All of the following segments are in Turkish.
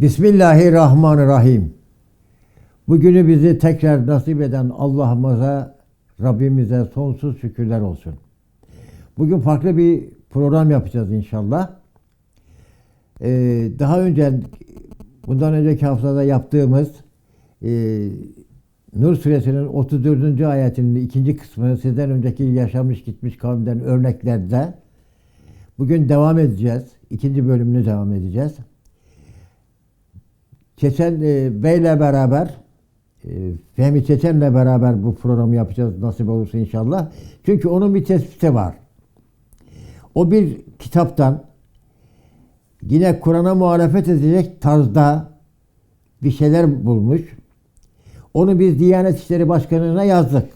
Bismillahirrahmanirrahim. Bugünü bizi tekrar nasip eden Allah'ımıza, Rabbimize sonsuz şükürler olsun. Bugün farklı bir program yapacağız inşallah. Ee, daha önce, bundan önceki haftada yaptığımız e, Nur suresinin 34. ayetinin ikinci kısmı sizden önceki yaşamış gitmiş kavimden örneklerde bugün devam edeceğiz. İkinci bölümünü devam edeceğiz. Çeçen e, Bey'le beraber e, Fehmi Çeçen'le beraber bu programı yapacağız nasip olursa inşallah. Çünkü onun bir tespiti var. O bir kitaptan yine Kur'an'a muhalefet edecek tarzda bir şeyler bulmuş. Onu biz Diyanet İşleri Başkanı'na yazdık.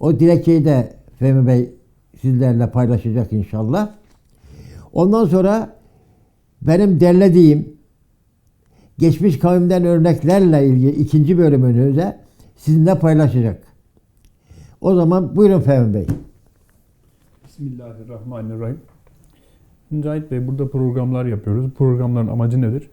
O dilekçeyi de Fehmi Bey sizlerle paylaşacak inşallah. Ondan sonra benim derlediğim geçmiş kavimden örneklerle ilgili ikinci bölümünü de sizinle paylaşacak. O zaman buyurun Fehmi Bey. Bismillahirrahmanirrahim. Mücahit Bey burada programlar yapıyoruz. Programların amacı nedir?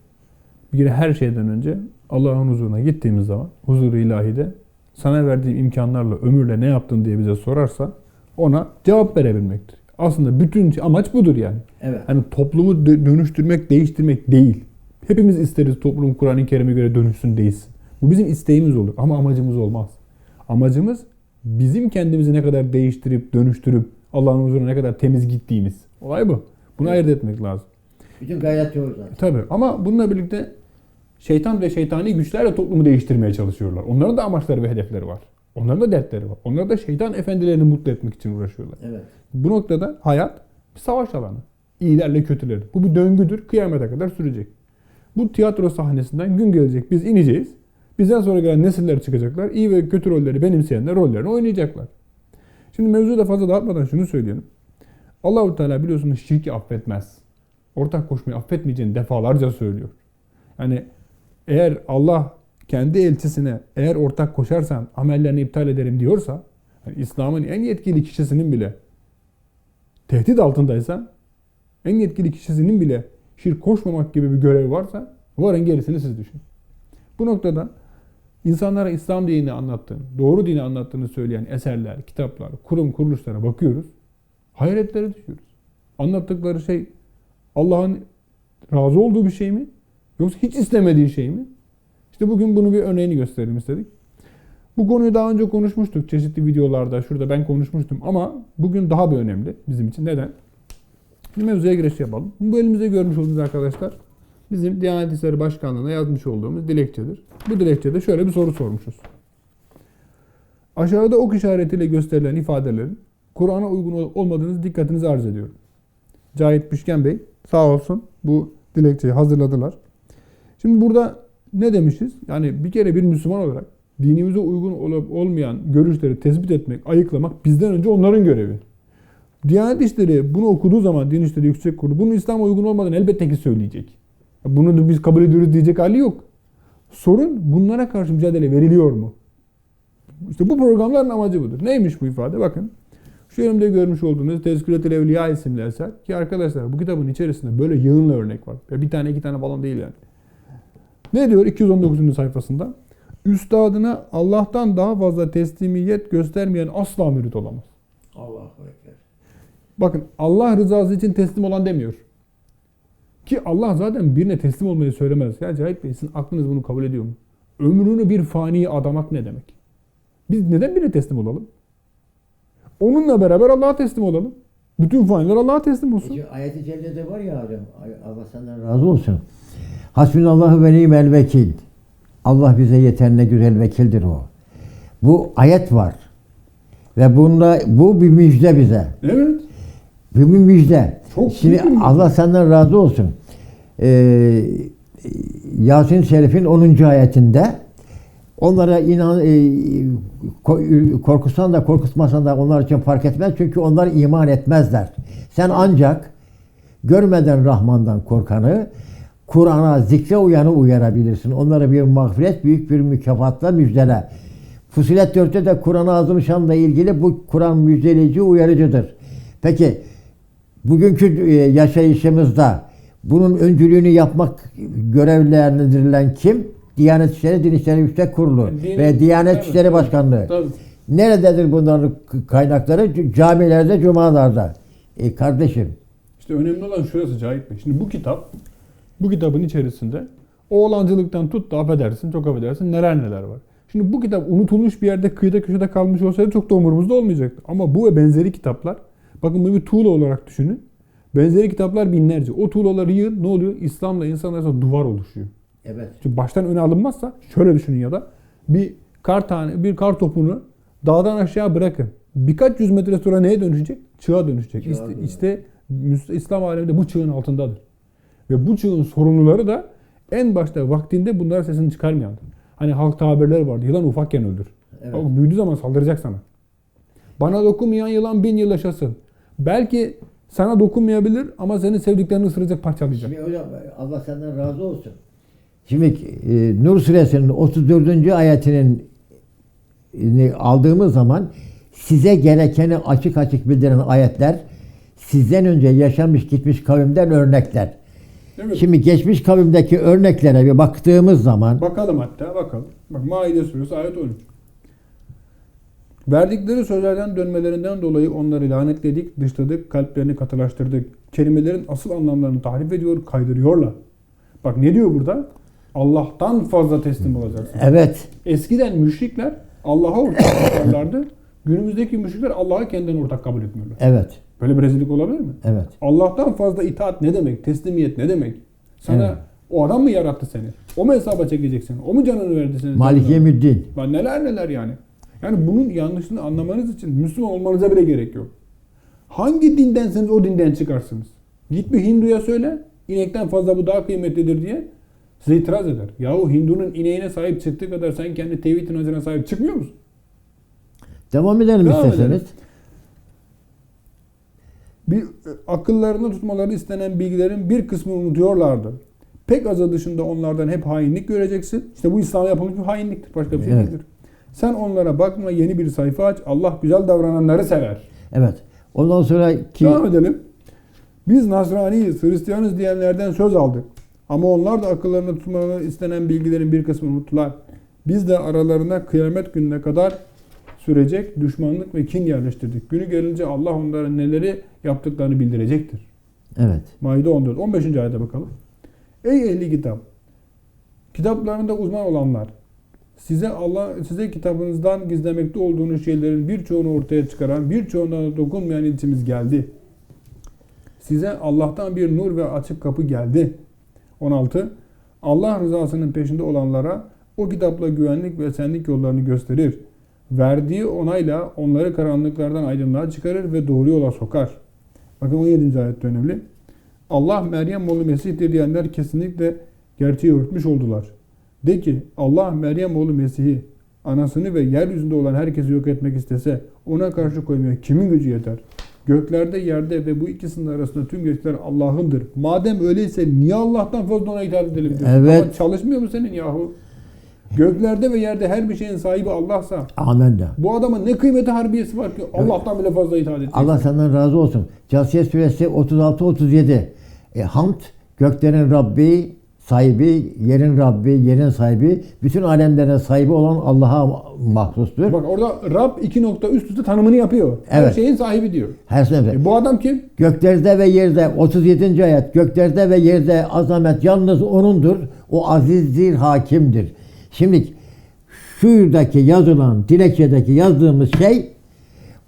Bir kere her şeyden önce Allah'ın huzuruna gittiğimiz zaman huzuru ilahide sana verdiğim imkanlarla ömürle ne yaptın diye bize sorarsa ona cevap verebilmektir. Aslında bütün amaç budur yani. Evet. Hani toplumu dö- dönüştürmek, değiştirmek değil. Hepimiz isteriz toplum Kur'an-ı Kerim'e göre dönüşsün, değişsin. Bu bizim isteğimiz olur ama amacımız olmaz. Amacımız bizim kendimizi ne kadar değiştirip, dönüştürüp Allah'ın huzuruna ne kadar temiz gittiğimiz. Olay bu. Bunu Evet. ayırt etmek lazım. Bütün gayret o zaten. Tabii ama bununla birlikte şeytan ve şeytani güçlerle toplumu değiştirmeye çalışıyorlar. Onların da amaçları ve hedefleri var. Onların da dertleri var. Onlar da şeytan efendilerini mutlu etmek için uğraşıyorlar. Evet. Bu noktada hayat bir savaş alanı. İyilerle kötülerin. Bu bir döngüdür. Kıyamete kadar sürecek. Bu tiyatro sahnesinden gün gelecek. Biz ineceğiz. Bizden sonra gelen nesiller çıkacaklar. İyi ve kötü rolleri benimseyenler rollerini oynayacaklar. Şimdi mevzuyu da fazla dağıtmadan şunu söyleyelim. Allahu Teala biliyorsunuz şirki affetmez. Ortak koşmayı affetmeyeceğini defalarca söylüyor. Yani eğer Allah kendi elçisine eğer ortak koşarsan amellerini iptal ederim diyorsa yani İslam'ın en yetkili kişisinin bile tehdit altındaysa en yetkili kişisinin bile şirk koşmamak gibi bir görevi varsa varın gerisini siz düşünün. Bu noktada insanlara İslam dinini anlattığını, doğru dini anlattığını söyleyen eserler, kitaplar, kurum kuruluşlara bakıyoruz. Hayretlere düşüyoruz. Anlattıkları şey Allah'ın razı olduğu bir şey mi? Yoksa hiç istemediği şey mi? İşte bugün bunu bir örneğini gösterelim istedik. Bu konuyu daha önce konuşmuştuk çeşitli videolarda. Şurada ben konuşmuştum ama bugün daha bir önemli bizim için. Neden? Şimdi mevzuya giriş yapalım. Bu elimizde görmüş olduğunuz arkadaşlar bizim Diyanet İşleri Başkanlığı'na yazmış olduğumuz dilekçedir. Bu dilekçede şöyle bir soru sormuşuz. Aşağıda ok işaretiyle gösterilen ifadelerin Kur'an'a uygun ol- olmadığınız dikkatinizi arz ediyorum. Cahit Püşken Bey sağ olsun bu dilekçeyi hazırladılar. Şimdi burada ne demişiz? Yani bir kere bir Müslüman olarak dinimize uygun olup olmayan görüşleri tespit etmek, ayıklamak bizden önce onların görevi. Diyanet İşleri bunu okuduğu zaman Din İşleri Yüksek Kurulu bunun İslam'a uygun olmadan elbette ki söyleyecek. Bunu da biz kabul ediyoruz diyecek hali yok. Sorun bunlara karşı mücadele veriliyor mu? İşte bu programların amacı budur. Neymiş bu ifade? Bakın. Şu elimde görmüş olduğunuz Tezküretül Evliya isimli eser. Ki arkadaşlar bu kitabın içerisinde böyle yığınla örnek var. Ya bir tane iki tane falan değil yani. Ne diyor 219. sayfasında? Üstadına Allah'tan daha fazla teslimiyet göstermeyen asla mürit olamaz. Allahu Ekber. Bakın Allah rızası için teslim olan demiyor. Ki Allah zaten birine teslim olmayı söylemez. Ya Cahit Bey sizin aklınız bunu kabul ediyor mu? Ömrünü bir faniye adamak ne demek? Biz neden birine teslim olalım? Onunla beraber Allah'a teslim olalım. Bütün faniler Allah'a teslim olsun. Peki ayet-i cellede var ya hocam. Allah senden razı olsun. Hasbunallahu ve ni'mel vekil. Allah bize yeter ne güzel vekildir o. Bu ayet var. Ve bunda bu bir müjde bize. Evet. Bu bir müjde. Çok Şimdi müjde. Allah senden razı olsun. Ee, Yasin Şerif'in 10. ayetinde onlara inan e, ko- korkutsan da korkutmasan da onlar için fark etmez. Çünkü onlar iman etmezler. Sen ancak görmeden Rahman'dan korkanı Kur'an'a, zikre uyanı uyarabilirsin. Onlara bir mağfiret, büyük bir mükafatla müjdele. Fusilet 4'te de Kur'an-ı Azimüşşan'la ilgili bu Kur'an müjdeleyici, uyarıcıdır. Peki bugünkü e, yaşayışımızda Bunun öncülüğünü yapmak görevlendirilen kim? Diyanet İşleri Din İşleri Yüksek Kurulu Din- ve Diyanet Evet, İşleri. Başkanlığı. Tabii. Nerededir bunların kaynakları? Camilerde, cumalarda. E kardeşim, İşte önemli olan şurası Cahit Bey. Şimdi bu kitap, bu kitabın içerisinde oğlancılıktan tut da affedersin, çok affedersin neler neler var. Şimdi bu kitap unutulmuş bir yerde kıyıda köşede kalmış olsaydı çok da umurumuzda olmayacaktı. Ama bu ve benzeri kitaplar, bakın bunu bir tuğla olarak düşünün. Benzeri kitaplar binlerce. O tuğlaları yığın ne oluyor? İslam'la insan arasında duvar oluşuyor. evet. Çünkü baştan öne alınmazsa şöyle düşünün ya da bir kar tane bir kar topunu dağdan aşağı bırakın. Birkaç yüz metre sonra neye dönüşecek? Çığa dönüşecek. Çığa işte, işte İslam aleminde bu çığın altındadır. Ve bu çığın sorumluları da en başta vaktinde bunlara sesini çıkarmayandır. Hani halk tabirleri vardı. Yılan ufakken öldür. Evet. Bak, büyüdüğü zaman saldıracak sana. Bana dokunmayan yılan bin yıl yaşasın. Belki sana dokunmayabilir ama senin sevdiklerini ısıracak parçalayacak. Şimdi hocam Allah senden razı olsun. Şimdi e, Nur suresinin 34. ayetinin e, aldığımız zaman size gerekeni açık açık bildiren ayetler sizden önce yaşamış gitmiş kavimden örnekler. Evet. Şimdi geçmiş kavimdeki örneklere bir baktığımız zaman Bakalım hatta bakalım. Bak Maide suresi ayet 13. Verdikleri sözlerden dönmelerinden dolayı onları lanetledik, dışladık, kalplerini katılaştırdık. Kelimelerin asıl anlamlarını tahrif ediyor, kaydırıyorlar. Bak ne diyor burada? Allah'tan fazla teslim olacaksın. evet Eskiden müşrikler Allah'a ortak yaparlardı. Günümüzdeki müşrikler Allah'a kendinden ortak kabul etmiyorlar. evet Böyle bir rezillik olabilir mi? evet Allah'tan fazla itaat ne demek? Teslimiyet ne demek? Sana Evet. o adam mı yarattı seni? O mu hesaba çekecek seni? O mu canını verdi seni? Malik Lan neler neler yani. Yani bunun yanlışını anlamanız için Müslüman olmanıza bile gerek yok. Hangi dindenseniz o dinden çıkarsınız. Git bir Hindu'ya söyle, inekten fazla bu daha kıymetlidir diye size itiraz eder. Yahu Hindu'nun ineğine sahip çıktığı kadar sen kendi tevhid inancına sahip çıkmıyor musun? devam edelim Devam isterseniz. edelim. Bir e, akıllarında tutmaları istenen bilgilerin bir kısmını unutuyorlardı. Pek azı dışında onlardan hep hainlik göreceksin. İşte bu İslam'a yapılmış bir hainliktir. Başka bir şey Evet. değildir. Sen onlara bakma yeni bir sayfa aç. Allah güzel davrananları sever. Evet. Ondan sonra ki Devam edelim. Biz Nasraniyiz, Hristiyanız diyenlerden söz aldık. Ama onlar da akıllarında tutmaları istenen bilgilerin bir kısmını unuttular. Biz de aralarına kıyamet gününe kadar sürecek düşmanlık ve kin yerleştirdik. Günü gelince Allah onlara neleri yaptıklarını bildirecektir. evet. Maide 14. 15. ayete bakalım. Ey ehli kitap! Kitaplarında uzman olanlar, size Allah size kitabınızdan gizlemekte olduğunuz şeylerin birçoğunu ortaya çıkaran, birçoğuna dokunmayan ilçimiz geldi. Size Allah'tan bir nur ve açık kapı geldi. 16. Allah rızasının peşinde olanlara o kitapla güvenlik ve esenlik yollarını gösterir. Verdiği onayla onları karanlıklardan aydınlığa çıkarır ve doğru yola sokar. Bakın 17. ayet önemli. Allah Meryem oğlu Mesih'tir diyenler kesinlikle gerçeği örtmüş oldular. De ki Allah Meryem oğlu Mesih'i anasını ve yeryüzünde olan herkesi yok etmek istese ona karşı koymaya kimin gücü yeter? Göklerde, yerde ve bu ikisinin arasında tüm gökler Allah'ındır. Madem öyleyse niye Allah'tan fazla ona itaat edelim diyorsun? Evet. Ama çalışmıyor mu senin yahu? Göklerde ve yerde her bir şeyin sahibi Allah'sa Amen de. bu adamın ne kıymeti harbiyesi var ki Allah'tan bile fazla itaat edecek. Allah senden razı olsun. Casiye suresi 36-37. E, hamd göklerin Rabbi, sahibi, yerin Rabbi, yerin sahibi, bütün alemlerin sahibi olan Allah'a mahsustur. Bak orada Rab iki nokta üst üste tanımını yapıyor. Her Evet. şeyin sahibi diyor. Her sefer. E bu adam kim? Göklerde ve yerde 37. ayet. Göklerde ve yerde azamet yalnız O'nundur. O azizdir, hakimdir. Şimdi şuradaki yazılan, dilekçedeki yazdığımız şey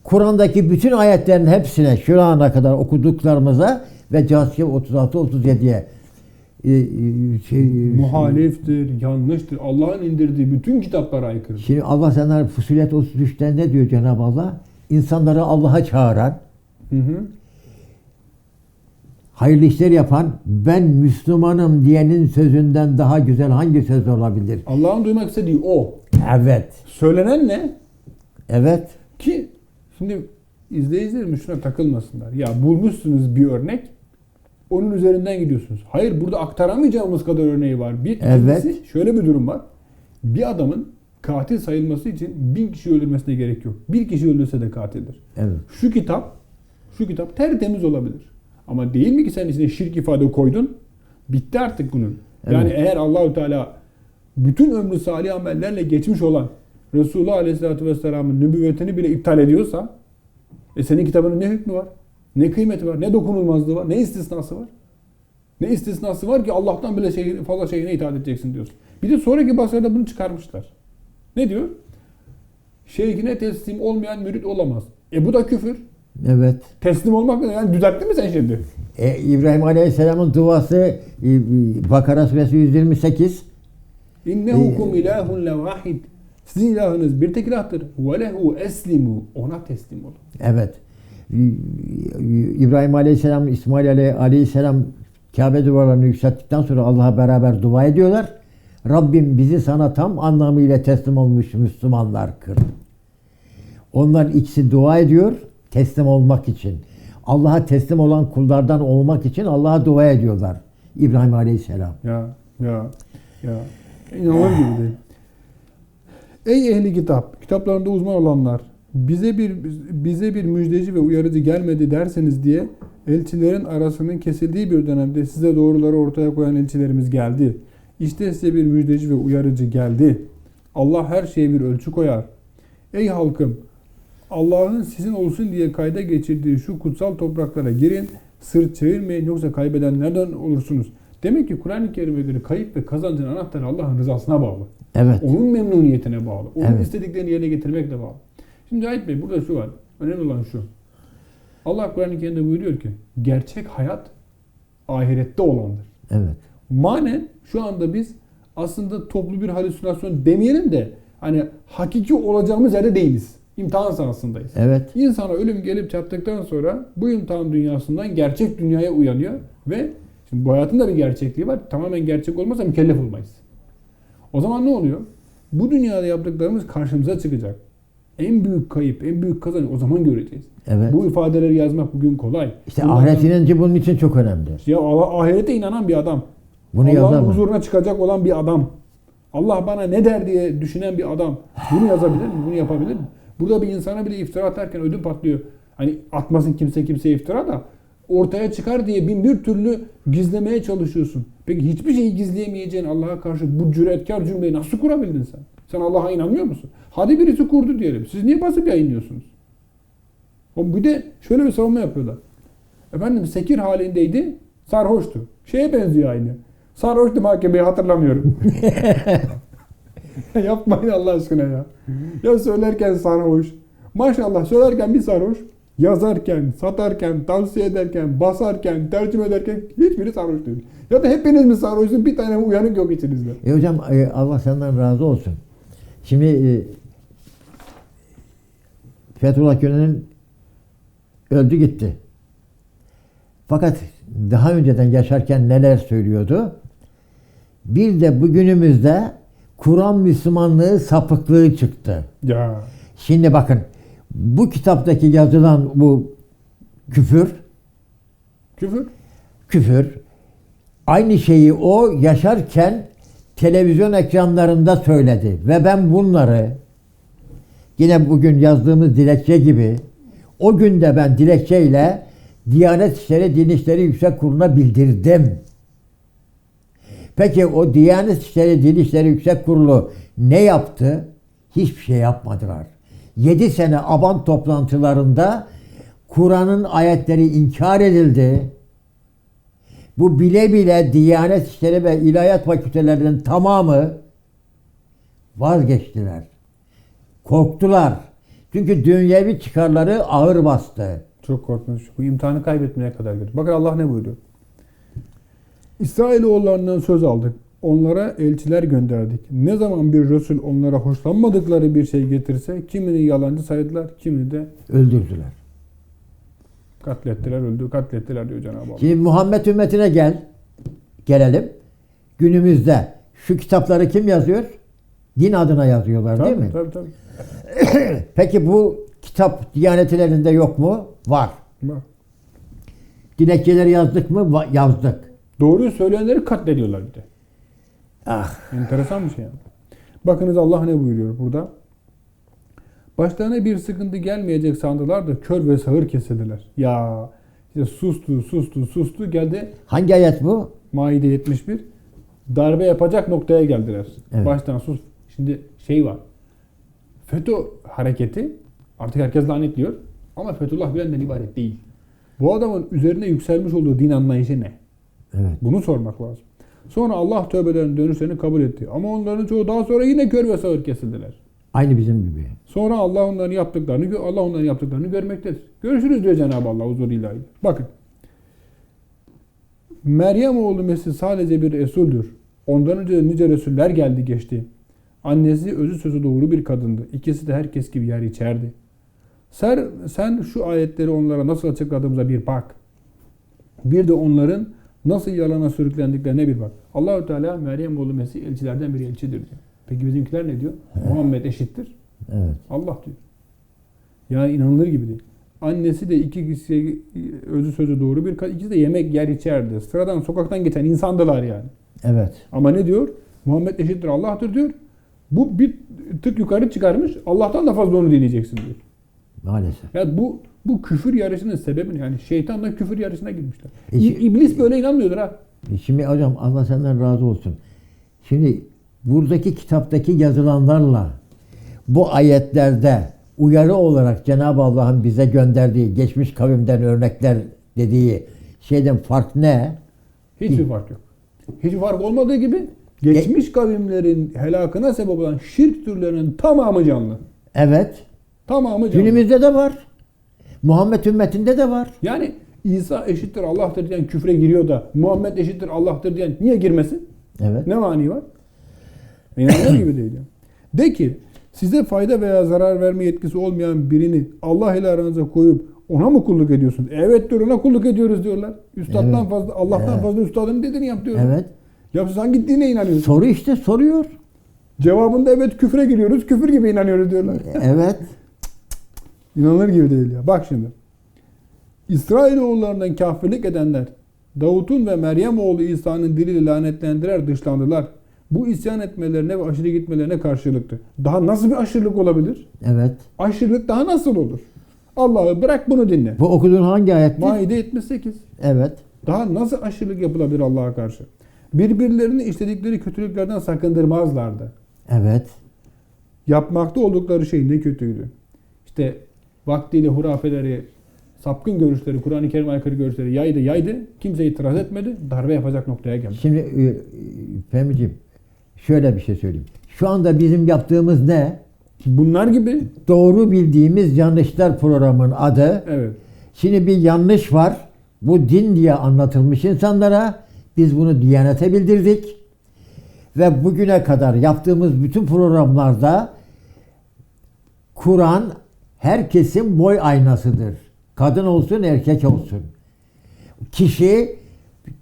Kur'an'daki bütün ayetlerin hepsine şu ana kadar okuduklarımıza ve Casiye 36-37'ye e, e, şey, Muhaliftir, yanlıştır. Allah'ın indirdiği bütün kitaplara aykırı. Şimdi Allah senden Fusilet 33'te ne diyor Cenab-ı Allah? İnsanları Allah'a çağıran, Hı hı. hayırlı işler yapan, ben Müslümanım diyenin sözünden daha güzel hangi söz olabilir? Allah'ın duymak istediği o. Evet. Söylenen ne? Evet. Ki şimdi izleyicilerimiz şuna takılmasınlar. Ya bulmuşsunuz bir örnek. Onun üzerinden gidiyorsunuz. Hayır burada aktaramayacağımız kadar örneği var. Bir Evet. ikincisi, şöyle bir durum var. Bir adamın katil sayılması için bin kişi öldürmesine gerek yok. Bir kişi öldürse de katildir. Evet. Şu kitap, şu kitap tertemiz olabilir. Ama değil mi ki sen içine şirk ifade koydun? Bitti artık bunun. Yani Evet. eğer Allahü Teala bütün ömrü salih amellerle geçmiş olan Resulullah Aleyhisselatü Vesselam'ın nübüvvetini bile iptal ediyorsa e senin kitabının ne hükmü var? Ne kıymeti var? Ne dokunulmazlığı var? Ne istisnası var? Ne istisnası var ki Allah'tan bile şey, fazla şeyine itaat edeceksin diyorsun. Bir de sonraki basırda bunu çıkarmışlar. Ne diyor? Şeyhine teslim olmayan mürit olamaz. E bu da küfür. Evet. Teslim olmak ne? Yani düzelttin mi sen şimdi? E, İbrahim Aleyhisselam'ın duası e, Bakara suresi 128. İnnehukum ilahun levahid. Sizin ilahınız bir tek ilahtır. Ve lehu eslimu. Ona teslim olun. Evet. İbrahim Aleyhisselam, İsmail Aley- Aleyhisselam Kabe duvarlarını yükselttikten sonra Allah'a beraber dua ediyorlar. Rabbim bizi sana tam anlamıyla teslim olmuş Müslümanlar kır. Onlar ikisi dua ediyor teslim olmak için. Allah'a teslim olan kullardan olmak için Allah'a dua ediyorlar. İbrahim Aleyhisselam. Ya, ya, ya. İnanılır gibi değil. Ey ehli kitap, kitaplarında uzman olanlar, bize bir bize bir müjdeci ve uyarıcı gelmedi derseniz diye elçilerin arasının kesildiği bir dönemde size doğruları ortaya koyan elçilerimiz geldi. İşte size bir müjdeci ve uyarıcı geldi. Allah her şeye bir ölçü koyar. Ey halkım, Allah'ın sizin olsun diye kayda geçirdiği şu kutsal topraklara girin, sırt çevirmeyin yoksa kaybedenlerden olursunuz. Demek ki Kur'an-ı Kerim'e göre kayıp ve kazancın anahtarı Allah'ın rızasına bağlı. Evet. Onun memnuniyetine bağlı. Onun Evet. istediklerini yerine getirmekle bağlı. Şimdi Cahit Bey burada şu var. Önemli olan şu. Allah Kur'an-ı Kerim'de buyuruyor ki gerçek hayat ahirette olandır. Evet. Manen şu anda biz aslında toplu bir halüsinasyon demeyelim de hani hakiki olacağımız yerde değiliz. İmtihan sahasındayız. Evet. İnsana ölüm gelip çattıktan sonra bu imtihan dünyasından gerçek dünyaya uyanıyor ve şimdi bu hayatın da bir gerçekliği var. Tamamen gerçek olmazsa mükellef olmayız. O zaman ne oluyor? Bu dünyada yaptıklarımız karşımıza çıkacak. En büyük kayıp, en büyük kazanç o zaman göreceğiz. Evet. Bu ifadeleri yazmak bugün kolay. İşte Bunlardan- ahiret inanci bunun için çok önemli. ya Allah ahirete inanan bir adam. Bunu Allah'ın mı? huzuruna çıkacak olan bir adam. Allah bana ne der diye düşünen bir adam. Bunu yazabilir mi? Bunu yapabilir mi? Burada bir insana bile iftira atarken ödüm patlıyor. Hani atmasın kimse kimseye iftira da ortaya çıkar diye bin bir türlü gizlemeye çalışıyorsun. Peki hiçbir şeyi gizleyemeyeceğin Allah'a karşı bu cüretkar cümleyi nasıl kurabildin sen? Sen Allah'a inanmıyor musun? Hadi birisi kurdu diyelim. Siz niye basıp yayınlıyorsunuz? Bir de şöyle bir savunma yapıyorlar. Efendim sekir halindeydi, sarhoştu. Şeye benziyor aynı. Sarhoştu mahkemeyi hatırlamıyorum. Yapmayın Allah aşkına ya. Ya söylerken sarhoş. Maşallah söylerken bir sarhoş. Yazarken, satarken, tavsiye ederken, basarken, tercüme ederken hiçbiri sarhoş değil. Ya da hepiniz mi sarhoşsunuz? Bir tane uyanık yok içinizde. E hocam e, Allah senden razı olsun. Şimdi e, Fethullah Gülen'in öldü gitti. Fakat daha önceden yaşarken neler söylüyordu? Bir de bugünümüzde Kur'an Müslümanlığı sapıklığı çıktı. Ya. Şimdi bakın bu kitaptaki yazılan bu küfür, Küfür. küfür aynı şeyi o yaşarken televizyon ekranlarında söyledi ve ben bunları yine bugün yazdığımız dilekçe gibi o günde ben dilekçeyle Diyanet İşleri Din İşleri Yüksek Kurulu'na bildirdim. Peki o Diyanet İşleri Din İşleri Yüksek Kurulu ne yaptı? Hiçbir şey yapmadılar. 7 sene aban toplantılarında Kur'an'ın ayetleri inkar edildi. Bu bile bile Diyanet İşleri ve İlahiyat Fakültelerinin tamamı vazgeçtiler. Korktular. Çünkü dünyevi çıkarları ağır bastı. Çok korkunç. Bu imtihanı kaybetmeye kadar götür. Bakın Allah ne buyuruyor? İsrailoğullarından söz aldık. Onlara elçiler gönderdik. Ne zaman bir Resul onlara hoşlanmadıkları bir şey getirse kimini yalancı saydılar, kimini de Öldürdüler. katlettiler, öldü, katlettiler diyor Cenab-ı Allah. Şimdi Muhammed ümmetine gel. Gelelim. Günümüzde şu kitapları kim yazıyor? Din adına yazıyorlar değil mi? Tabii tabii. Peki bu kitap Diyanet elinde yok mu? Var. Bak. Dilekçeleri yazdık mı? Va- yazdık. Doğruyu söyleyenleri katlediyorlar bir de. Ah. Enteresan bir şey yani. Bakınız Allah ne buyuruyor burada? Başlarına bir sıkıntı gelmeyecek sandılar da kör ve sağır kesildiler. Ya işte sustu, sustu, sustu geldi. Hangi ayet bu? Maide 71 darbe yapacak noktaya geldiler. Evet. Baştan sus. Şimdi şey var. FETÖ hareketi artık herkes lanetliyor ama Fethullah Gülen'den ibaret değil. Bu adamın üzerine yükselmiş olduğu din anlayışı ne? Evet. Bunu sormak lazım. Sonra Allah tövbelerini dönüşlerini kabul etti. Ama onların çoğu daha sonra yine kör ve sağır kesildiler. Aynı bizim gibi. Sonra Allah onların yaptıklarını Allah onların yaptıklarını görmektedir. Görüşürüz diyor Cenab-ı Allah huzur ilahi. Bakın. Meryem oğlu Mesih sadece bir Resul'dür. Ondan önce nice Resuller geldi geçti. Annesi özü sözü doğru bir kadındı. İkisi de herkes gibi yer içerdi. Sen, sen şu ayetleri onlara nasıl açıkladığımıza bir bak. Bir de onların nasıl yalana sürüklendiklerine bir bak. Allahü Teala Meryem oğlu Mesih elçilerden bir elçidir diyor. Peki bizimkiler ne diyor? Muhammed eşittir. Evet. Allah diyor. Yani inanılır gibi değil. Annesi de iki kişi özü sözü doğru bir kadın. İkisi de yemek yer içerdi. Sıradan sokaktan geçen insandılar yani. Evet. Ama ne diyor? Muhammed eşittir Allah'tır diyor. Bu bir tık yukarı çıkarmış. Allah'tan da fazla onu dinleyeceksin diyor. Maalesef. Ya bu bu küfür yarışının sebebi ne? Yani şeytanla küfür yarışına girmişler. E İblis böyle inanmıyordur ha. E Şimdi hocam Allah senden razı olsun. Şimdi buradaki kitaptaki yazılanlarla bu ayetlerde uyarı olarak Cenab-ı Allah'ın bize gönderdiği geçmiş kavimden örnekler dediği şeyden fark ne? Hiçbir fark yok. Hiçbir fark olmadığı gibi geçmiş kavimlerin helakına sebep olan şirk türlerinin tamamı canlı. Evet. Tamamı canlı. Günümüzde de var. Muhammed ümmetinde de var. Yani İsa eşittir Allah'tır diyen küfre giriyor da Muhammed eşittir Allah'tır diyen niye girmesin? Evet. Ne mani var? İnanılır gibi değil. De ki size fayda veya zarar verme yetkisi olmayan birini Allah ile aranıza koyup ona mı kulluk ediyorsunuz? Evet diyor ona kulluk ediyoruz diyorlar. Üstaddan Evet. fazla Allah'tan Evet. fazla üstadın dediğini yap diyorlar. Evet. Ya siz hangi dine inanıyorsunuz? Soru işte soruyor. Cevabında evet küfre giriyoruz, küfür gibi inanıyoruz diyorlar. Evet. İnanılır gibi değil ya. Bak şimdi. İsrailoğullarından kafirlik edenler Davut'un ve Meryem oğlu İsa'nın diliyle lanetlendiler, dışlandılar. Bu isyan etmelerine ve aşırı gitmelerine karşılıktı. Daha nasıl bir aşırılık olabilir? Evet. Aşırılık daha nasıl olur? Allah'ı bırak bunu dinle. Bu okuduğun hangi ayettir? Maide 78. Evet. Daha nasıl aşırılık yapılabilir Allah'a karşı? Birbirlerini işledikleri kötülüklerden sakındırmazlardı. Evet. yapmakta oldukları şey ne kötüydü. İşte vaktiyle hurafeleri, sapkın görüşleri, Kur'an-ı Kerim aykırı görüşleri yaydı yaydı. Kimse itiraz etmedi. Darbe yapacak noktaya geldi. Şimdi e, e, Fehmi'ciğim şöyle bir şey söyleyeyim. Şu anda bizim yaptığımız ne? Bunlar gibi Doğru bildiğimiz yanlışlar programın adı. evet. Şimdi bir yanlış var. Bu din diye anlatılmış insanlara. Biz bunu Diyanete bildirdik. Ve bugüne kadar yaptığımız bütün programlarda Kur'an herkesin boy aynasıdır. Kadın olsun erkek olsun. Kişi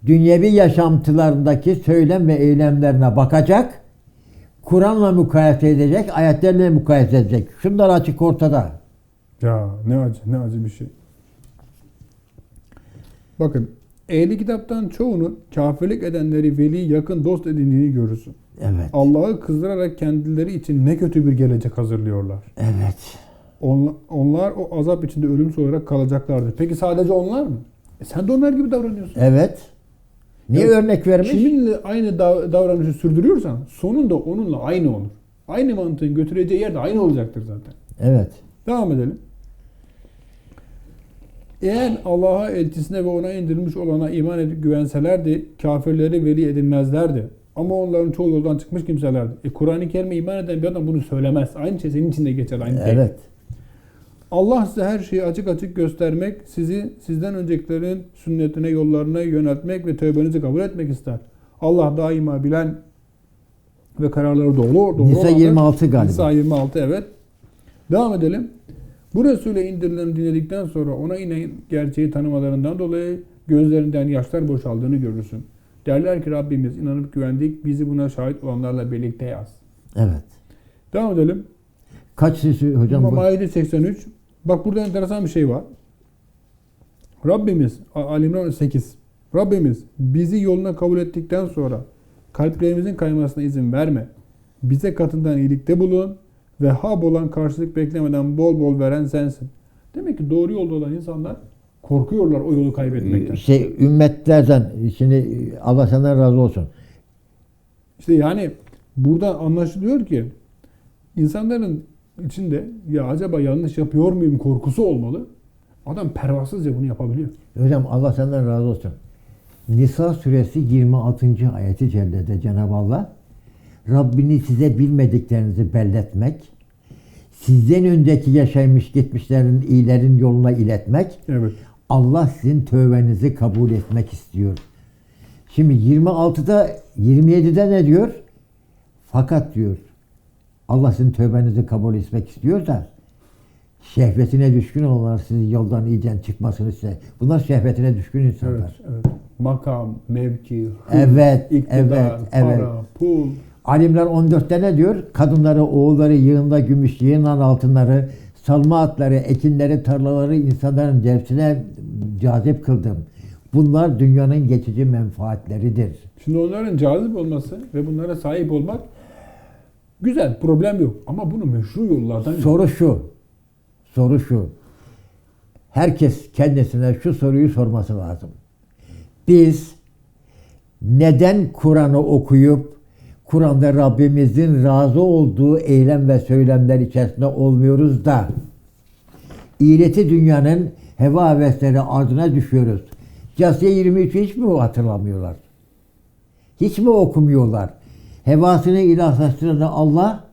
dünyevi yaşantılarındaki söylem ve eylemlerine bakacak. Kur'an'la mukayese edecek, ayetlerle mukayese edecek. Şunlar açık ortada. Ya ne acı ne acı bir şey. Bakın ehli kitaptan çoğunun kafirlik edenleri veli yakın dost edindiğini görürsün. Evet. Allah'ı kızdırarak kendileri için ne kötü bir gelecek hazırlıyorlar. Evet. Onlar, onlar o azap içinde ölümsüz olarak kalacaklardır. Peki sadece onlar mı? E sen de onlar gibi davranıyorsun. Evet. Niye Ya, örnek vermiş? Kiminle aynı dav- davranışı sürdürüyorsan sonunda onunla aynı olur. Aynı mantığın götüreceği yerde aynı olacaktır zaten. Evet. Devam edelim. Eğer Allah'a, elçisine ve ona indirilmiş olana iman edip güvenselerdi, kafirleri veli edinmezlerdi. Ama onların çoğu yoldan çıkmış kimselerdi. E, Kur'an-ı Kerim'e iman eden bir adam bunu söylemez. Aynı şey senin içinde geçer. Aynı tek. Evet. Allah size her şeyi açık açık göstermek, sizi sizden öncekilerin sünnetine, yollarına yöneltmek ve tövbenizi kabul etmek ister. Allah daima bilen ve kararları doğru doğru Nisa olandır. 26 galiba. Nisa 26 evet. Devam edelim. Bu Resul'e indirilen dinledikten sonra ona inen gerçeği tanımalarından dolayı gözlerinden yaşlar boşaldığını görürsün. Derler ki Rabbimiz inanıp güvendik, bizi buna şahit olanlarla birlikte yaz. Evet. Devam edelim. Kaç sesi hocam bu? Maide 83. Bak burada enteresan bir şey var. Rabbimiz, A- Ali İmran 8. Rabbimiz bizi yoluna kabul ettikten sonra kalplerimizin kaymasına izin verme. Bize katından iyilikte bulun ve hab olan karşılık beklemeden bol bol veren sensin. Demek ki doğru yolda olan insanlar Korkuyorlar o yolu kaybetmekten. şey ümmetlerden şimdi Allah senden razı olsun. İşte yani burada anlaşılıyor ki insanların içinde ya acaba yanlış yapıyor muyum korkusu olmalı. Adam pervasızca bunu yapabiliyor. Hocam Allah senden razı olsun. Nisa suresi 26. ayeti cellede Cenab-ı Allah Rabbini size bilmediklerinizi belletmek, sizden önceki yaşaymış gitmişlerin iyilerin yoluna iletmek, Evet. Allah sizin tövbenizi kabul etmek istiyor. Şimdi 26'da 27'de ne diyor? Fakat diyor Allah sizin tövbenizi kabul etmek istiyor da şehvetine düşkün olanlar sizi yoldan iyicen çıkmasını size. Bunlar şehvetine düşkün insanlar. Evet, evet. Makam, mevki, hız, Evet, iktidar, evet, evet. para, pul. Alimler 14'te ne diyor? Kadınları, oğulları, yığında gümüş, yığınan altınları, salma atları, ekinleri, tarlaları insanların cevsine cazip kıldım. Bunlar dünyanın geçici menfaatleridir. Şimdi onların cazip olması ve bunlara sahip olmak güzel, problem yok. Ama bunu meşru yollardan Soru şu. Soru şu. Herkes kendisine şu soruyu sorması lazım. Biz neden Kur'an'ı okuyup Kur'an'da Rabbimizin razı olduğu eylem ve söylemler içerisinde olmuyoruz da iğreti dünyanın heva hevesleri ardına düşüyoruz. Casiye 23'ü hiç mi hatırlamıyorlar? Hiç mi okumuyorlar? Hevasını ilahlaştıran Allah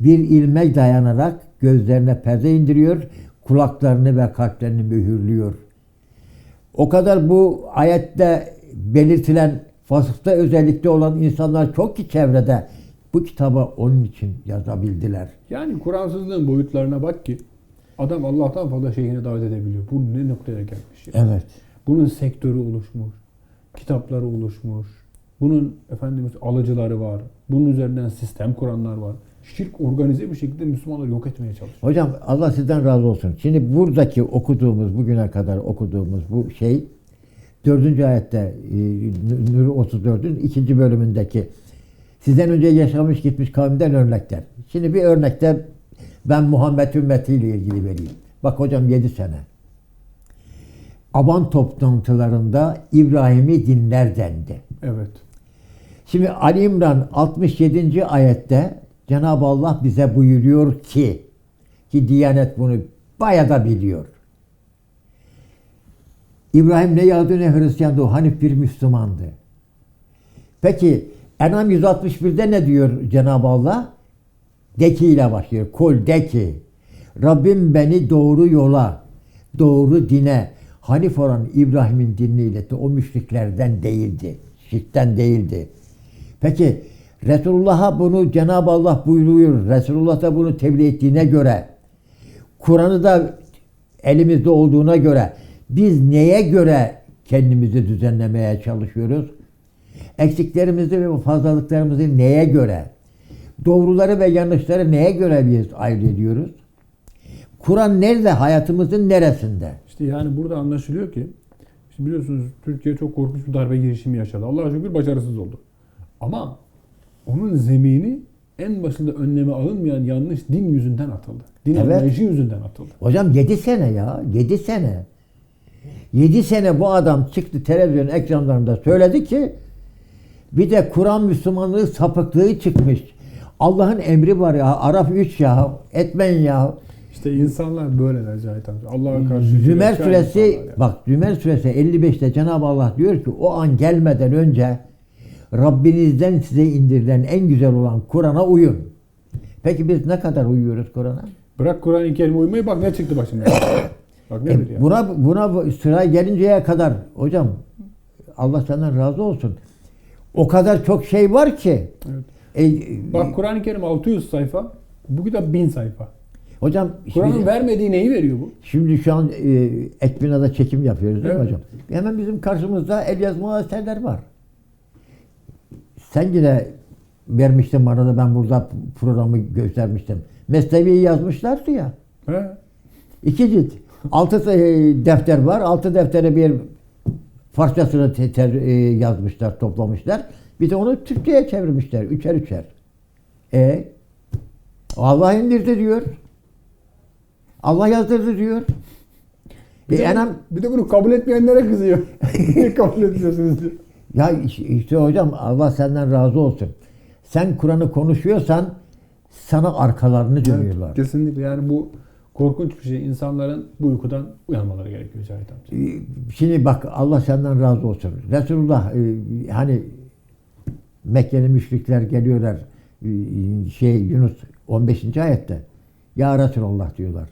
bir ilme dayanarak gözlerine perde indiriyor, kulaklarını ve kalplerini mühürlüyor. O kadar bu ayette belirtilen vasıfta özellikle olan insanlar çok ki çevrede bu kitabı onun için yazabildiler. Yani Kur'ansızlığın boyutlarına bak ki adam Allah'tan fazla şeyine davet edebiliyor. Bu ne noktaya gelmiş ya. Evet. Bunun sektörü oluşmuş, kitapları oluşmuş. Bunun efendimiz alıcıları var. Bunun üzerinden sistem kuranlar var. Şirk organize bir şekilde Müslümanları yok etmeye çalışıyor. Hocam Allah sizden razı olsun. Şimdi buradaki okuduğumuz, bugüne kadar okuduğumuz bu şey dördüncü ayette e, Nur 34'ün ikinci bölümündeki sizden önce yaşamış gitmiş kavimden örnekler. Şimdi bir örnekte ben Muhammed ümmetiyle ilgili vereyim. Bak hocam 7 sene. Aban toplantılarında İbrahim'i dinler dendi. Evet. Şimdi Ali İmran 67. ayette Cenab-ı Allah bize buyuruyor ki ki Diyanet bunu bayağı da biliyor. İbrahim ne Yahudi ne Hristiyandı o Hanif bir Müslümandı. Peki Enam 161'de ne diyor Cenab-ı Allah? De ki ile başlıyor. Kul de ki Rabbim beni doğru yola, doğru dine, Hanif olan İbrahim'in dinini iletti. O müşriklerden değildi. Şirkten değildi. Peki Resulullah'a bunu Cenab-ı Allah buyuruyor. Resulullah da bunu tebliğ ettiğine göre Kur'an'ı da elimizde olduğuna göre biz neye göre kendimizi düzenlemeye çalışıyoruz? Eksiklerimizi ve fazlalıklarımızı neye göre? Doğruları ve yanlışları neye göre biz ayırt ediyoruz? Kur'an nerede? Hayatımızın neresinde? İşte yani burada anlaşılıyor ki şimdi biliyorsunuz Türkiye çok korkunç bir darbe girişimi yaşadı. Allah'a şükür başarısız oldu. Ama onun zemini en başında önleme alınmayan yanlış din yüzünden atıldı. Din Evet. anlayışı yüzünden atıldı. Hocam 7 sene ya. 7 sene. 7 sene bu adam çıktı televizyon ekranlarında söyledi ki bir de Kur'an Müslümanlığı sapıklığı çıkmış. Allah'ın emri var ya. Araf 3 ya. Etmeyin ya. İşte insanlar böyle Cahit amca. Allah'a karşı Zümer suresi insanlar ya. bak Zümer suresi 55'te Cenab-ı Allah diyor ki o an gelmeden önce Rabbinizden size indirilen en güzel olan Kur'an'a uyun. Peki biz ne kadar uyuyoruz Kur'an'a? Bırak Kur'an-ı Kerim'e uymayı bak ne çıktı başımıza. bak E, nedir ya? buna buna sıra gelinceye kadar hocam Allah senden razı olsun. O kadar çok şey var ki. Evet. E, Bak Kur'an-ı Kerim 600 sayfa. Bu kitap 1000 sayfa. hocam Kur'an'ın vermediği neyi veriyor bu? şimdi şu an e, Ekbina'da çekim yapıyoruz değil mi Evet. hocam? Hemen bizim karşımızda el yazma eserler var. Sen yine vermiştin bana da ben burada programı göstermiştim. Mesnevi'yi yazmışlardı ya. He? İki cilt. Altı e, defter var. Altı deftere bir Farsçasını te- ter- e, yazmışlar, toplamışlar. Bir de onu Türkçe'ye çevirmişler. Üçer üçer. E Allah indirdi diyor. Allah yazdırdı diyor. Bir, E, de, enam, bir de bunu kabul etmeyenlere kızıyor. Niye kabul etmiyorsunuz diyor. ya iş- işte hocam Allah senden razı olsun. Sen Kur'an'ı konuşuyorsan sana arkalarını dönüyorlar. Evet, kesinlikle yani bu korkunç bir şey. İnsanların bu uykudan uyanmaları gerekiyor Cahit amca. Ee, Şimdi bak Allah senden razı olsun. Resulullah e, hani Mekkeli müşrikler geliyorlar e, şey Yunus 15. ayette Ya Resulallah diyorlar.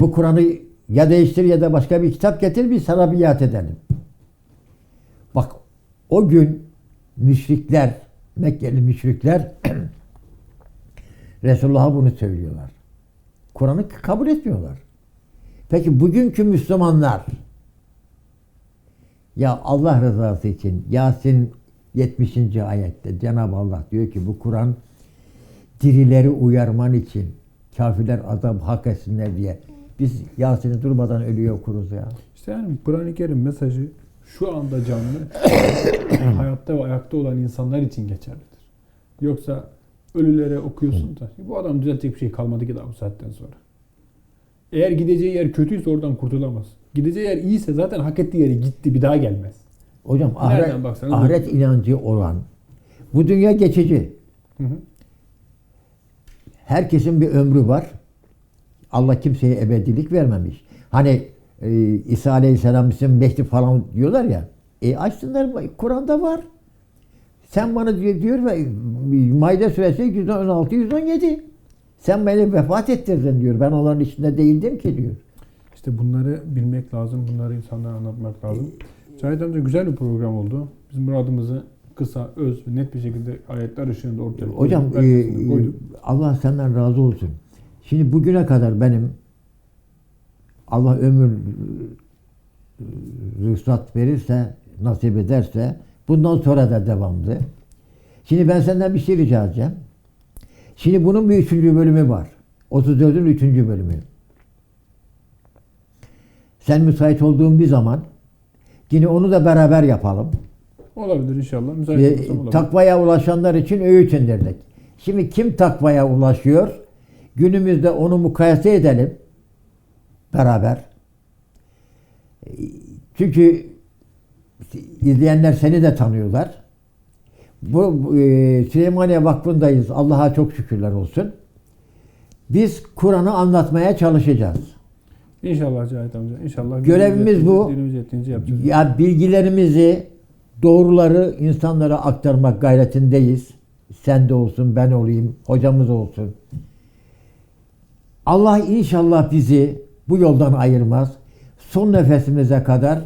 Bu Kur'an'ı ya değiştir ya da başka bir kitap getir biz sana biat edelim. Bak o gün müşrikler Mekkeli müşrikler Resulullah'a bunu söylüyorlar. Kur'an'ı kabul etmiyorlar. Peki bugünkü Müslümanlar ya Allah rızası için Yasin 70. ayette Cenab-ı Allah diyor ki bu Kur'an dirileri uyarman için kafirler azap hak etsinler diye biz Yasin'i durmadan ölüyor okuruz ya. İşte yani Kur'an-ı Kerim mesajı şu anda canlı, hayatta ve ayakta olan insanlar için geçerlidir. Yoksa ölülere okuyorsun da bu adam düzeltecek bir şey kalmadı ki daha bu saatten sonra. Eğer gideceği yer kötüyse oradan kurtulamaz. Gideceği yer iyiyse zaten hak ettiği yere gitti bir daha gelmez. Hocam ahiret, ahiret inancı olan bu dünya geçici. Hı hı. Herkesin bir ömrü var. Allah kimseye ebedilik vermemiş. Hani e, İsa Aleyhisselam bizim Mehdi falan diyorlar ya. E açsınlar Kur'an'da var. Sen bana diyor, diyor ve Maide suresi 116 117. Sen beni vefat ettirdin diyor. Ben onların içinde değildim ki diyor. İşte bunları bilmek lazım, bunları insanlara anlatmak lazım. Cahit amca güzel bir program oldu. Biz muradımızı kısa, öz ve net bir şekilde ayetler ışığında ortaya koyduk. Hocam e, koyduk. Allah senden razı olsun. Şimdi bugüne kadar benim Allah ömür e, ruhsat verirse, nasip ederse bundan sonra da devamlı. Şimdi ben senden bir şey rica edeceğim. Şimdi bunun bir üçüncü bölümü var. 34'ün üçüncü bölümü. Sen müsait olduğun bir zaman yine onu da beraber yapalım. Olabilir inşallah. Müsait olursam olabilir. takvaya ulaşanlar için öğüt indirdik. Şimdi kim takvaya ulaşıyor? Günümüzde onu mukayese edelim. Beraber. Çünkü izleyenler seni de tanıyorlar. Bu e, Süleymaniye Vakfı'ndayız. Allah'a çok şükürler olsun. Biz Kur'an'ı anlatmaya çalışacağız. İnşallah Cahit amca. İnşallah. Görevimiz bu. yapacağız. Ya bilgilerimizi, doğruları insanlara aktarmak gayretindeyiz. Sen de olsun, ben olayım, hocamız olsun. Allah inşallah bizi bu yoldan ayırmaz. Son nefesimize kadar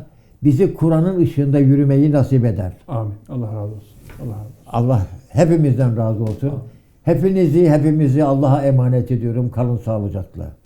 bizi Kur'an'ın ışığında yürümeyi nasip eder. Amin. Allah razı olsun. Allah razı olsun. Allah hepimizden razı olsun. Amin. Hepinizi, hepimizi Allah'a emanet ediyorum. Kalın sağlıcakla.